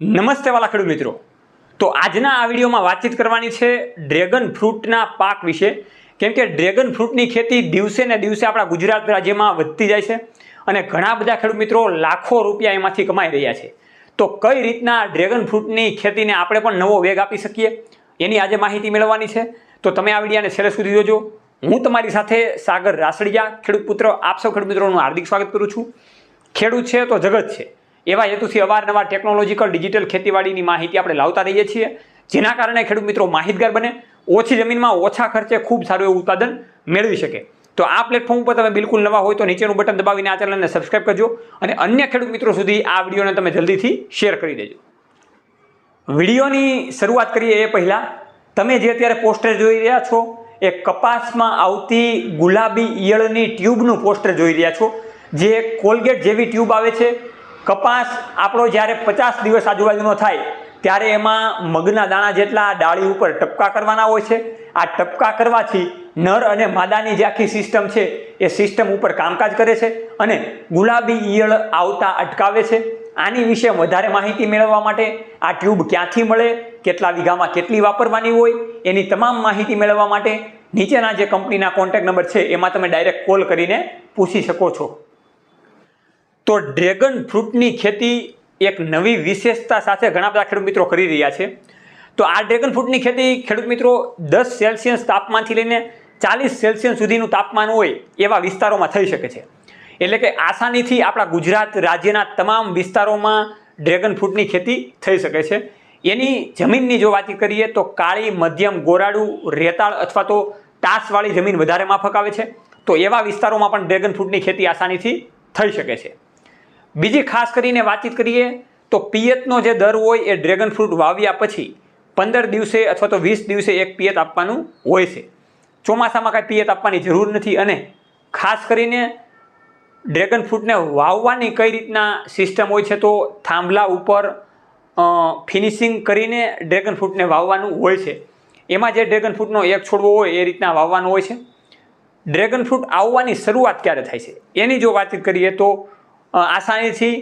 નમસ્તે વાલા મિત્રો. તો આજના આ વિડીયોમાં વાતચીત કરવાની છે ડ્રેગન ફ્રૂટના પાક વિશે. કેમ કે ડ્રેગન ફ્રૂટની ખેતી દિવસે ને દિવસે આપણા ગુજરાત રાજ્યમાં વધતી જાય છે અને ઘણા બધા ખેડૂત મિત્રો લાખો રૂપિયા એમાંથી કમાઈ રહ્યા છે. તો કઈ રીતના ડ્રેગન ફ્રૂટની ખેતીને આપણે પણ નવો વેગ આપી શકીએ? એની આજે માહિતી મેળવવાની છે. તો તમે આ વિડીયાને છેલ્લે સુધી જોજો. હું તમારી સાથે સાગર રાસડિયા, ખેડૂત પુત્ર, આપ સૌ ખેડૂત મિત્રોનું હાર્દિક સ્વાગત કરું છું. ખેડૂત છે તો જગત છે. એવા હેતુથી અવારનવાર ટેકનોલોજીકલ ડિજિટલ ખેતીવાડીની માહિતી આપણે લાવતા રહીએ છીએ. જેના કારણે ખેડૂત મિત્રો માહિતગાર બને, ઓછી જમીનમાં ઓછા ખર્ચે ખૂબ સારું એવું ઉત્પાદન મેળવી શકે. તો આ પ્લેટફોર્મ ઉપર તમે બિલકુલ નવા હોય તો નીચેનું બટન દબાવીને આ ચેનલને સબસ્ક્રાઈબ કરજો અને અન્ય ખેડૂત મિત્રો સુધી આ વિડીયોને તમે જલ્દીથી શેર કરી દેજો. વિડીયોની શરૂઆત કરીએ એ પહેલાં, તમે જે અત્યારે પોસ્ટર જોઈ રહ્યા છો, એ કપાસમાં આવતી ગુલાબી ઈયળની ટ્યુબનું પોસ્ટર જોઈ રહ્યા છો. જે કોલગેટ જેવી ટ્યુબ આવે છે કપાસ આપણો જ્યારે પચાસ દિવસ આજુબાજુનો થાય, ત્યારે એમાં મગના દાણા જેટલા ડાળી ઉપર ટપકા કરવાના હોય છે. આ ટપકા કરવાથી નર અને માદાની જે આખી સિસ્ટમ છે, એ સિસ્ટમ ઉપર કામકાજ કરે છે અને ગુલાબી ઈયળ આવતા અટકાવે છે. આની વિશે વધારે માહિતી મેળવવા માટે આ ટ્યુબ ક્યાંથી મળે, કેટલા વીઘામાં કેટલી વાપરવાની હોય, એની તમામ માહિતી મેળવવા માટે નીચેના જે કંપનીના કોન્ટેક્ટ નંબર છે, એમાં તમે ડાયરેક્ટ કોલ કરીને પૂછી શકો છો. તો ડ્રેગન ફ્રૂટની ખેતી એક નવી વિશેષતા સાથે ઘણા બધા ખેડૂત મિત્રો કરી રહ્યા છે. તો આ ડ્રેગન ફ્રૂટની ખેતી ખેડૂત મિત્રો દસ સેલ્સિયસ તાપમાનથી લઈને ચાલીસ સેલ્સિયસ સુધીનું તાપમાન હોય એવા વિસ્તારોમાં થઈ શકે છે. એટલે કે આસાનીથી આપણા ગુજરાત રાજ્યના તમામ વિસ્તારોમાં ડ્રેગન ફ્રૂટની ખેતી થઈ શકે છે. એની જમીનની જો વાત કરીએ તો કાળી, મધ્યમ, ગોરાડું, રેતાળ અથવા તો તાસવાળી જમીન વધારે માફક આવે છે. તો એવા વિસ્તારોમાં પણ ડ્રેગન ફ્રૂટની ખેતી આસાનીથી થઈ શકે છે. બીજી ખાસ કરીને વાતચીત કરીએ તો પિયતનો જે દર હોય એ ડ્રેગન ફ્રૂટ વાવ્યા પછી પંદર દિવસે અથવા તો વીસ દિવસે એક પિયત આપવાનું હોય છે. ચોમાસામાં કાંઈ પિયત આપવાની જરૂર નથી અને ખાસ કરીને ડ્રેગન ફ્રૂટને વાવવાની કઈ રીતના સિસ્ટમ હોય છે તો થાંભલા ઉપર ફિનિશિંગ કરીને ડ્રેગન ફ્રૂટને વાવવાનું હોય છે. એમાં જે ડ્રેગન ફ્રૂટનો એક છોડવો હોય એ રીતના વાવવાનો હોય છે. ડ્રેગન ફ્રૂટ આવવાની શરૂઆત ક્યારે થાય છે? એની જો વાતચીત કરીએ તો આસાનીથી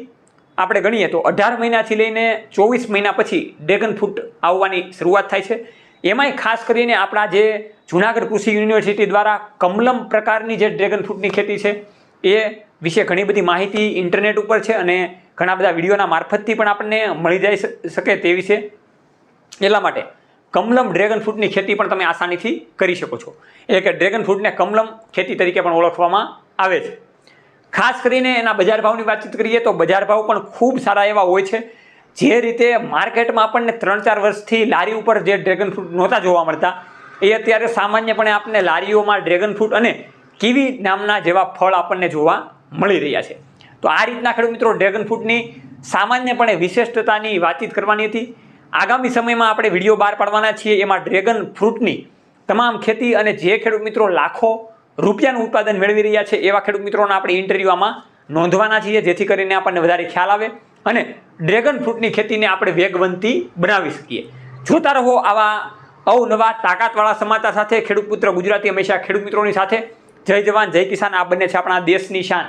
આપણે ગણીએ તો અઢાર મહિનાથી લઈને ચોવીસ મહિના પછી ડ્રેગન ફ્રૂટ આવવાની શરૂઆત થાય છે. એમાંય ખાસ કરીને આપણા જે જુનાગઢ કૃષિ યુનિવર્સિટી દ્વારા કમલમ પ્રકારની જે ડ્રેગન ફ્રૂટની ખેતી છે, એ વિશે ઘણી બધી માહિતી ઇન્ટરનેટ ઉપર છે અને ઘણા બધા વિડીયોના મારફતથી પણ આપણને મળી જાય શકે તેવી છે. એટલા માટે કમલમ ડ્રેગન ફ્રૂટની ખેતી પણ તમે આસાનીથી કરી શકો છો. એટલે કે ડ્રેગન ફ્રૂટને કમલમ ખેતી તરીકે પણ ઓળખવામાં આવે છે. ખાસ કરીને એના બજાર ભાવની વાતચીત કરીએ તો બજાર ભાવ પણ ખૂબ સારા એવા હોય છે. જે રીતે માર્કેટમાં આપણને ત્રણ ચાર વર્ષથી લારી ઉપર જે ડ્રેગન ફ્રૂટ નહોતા જોવા મળતા, એ અત્યારે સામાન્યપણે આપણને લારીઓમાં ડ્રેગન ફ્રૂટ અને કીવી નામના જેવા ફળ આપણને જોવા મળી રહ્યા છે. તો આ રીતના ખેડૂત મિત્રો ડ્રેગન ફ્રૂટની સામાન્યપણે વિશિષ્ટતાની વાતચીત કરવાની હતી. આગામી સમયમાં આપણે વીડિયો બહાર પાડવાના છીએ. એમાં ડ્રેગન ફ્રૂટની તમામ ખેતી અને જે ખેડૂત મિત્રો લાખો રૂપિયાનું ઉત્પાદન મેળવી રહ્યા છે એવા ખેડૂત મિત્રોના આપણે ઇન્ટરવ્યૂમાં નોંધવાના છીએ, જેથી કરીને આપણને વધારે ખ્યાલ આવે અને ડ્રેગન ફ્રૂટની ખેતીને આપણે વેગવંતી બનાવી શકીએ. જોતા રહો આવા અવનવા તાકાતવાળા સમાચાર સાથે. ખેડૂત પુત્ર ગુજરાતી હંમેશા ખેડૂત મિત્રોની સાથે. જય જવાન, જય કિસાન. આ બંને છે આપણા દેશની શાન.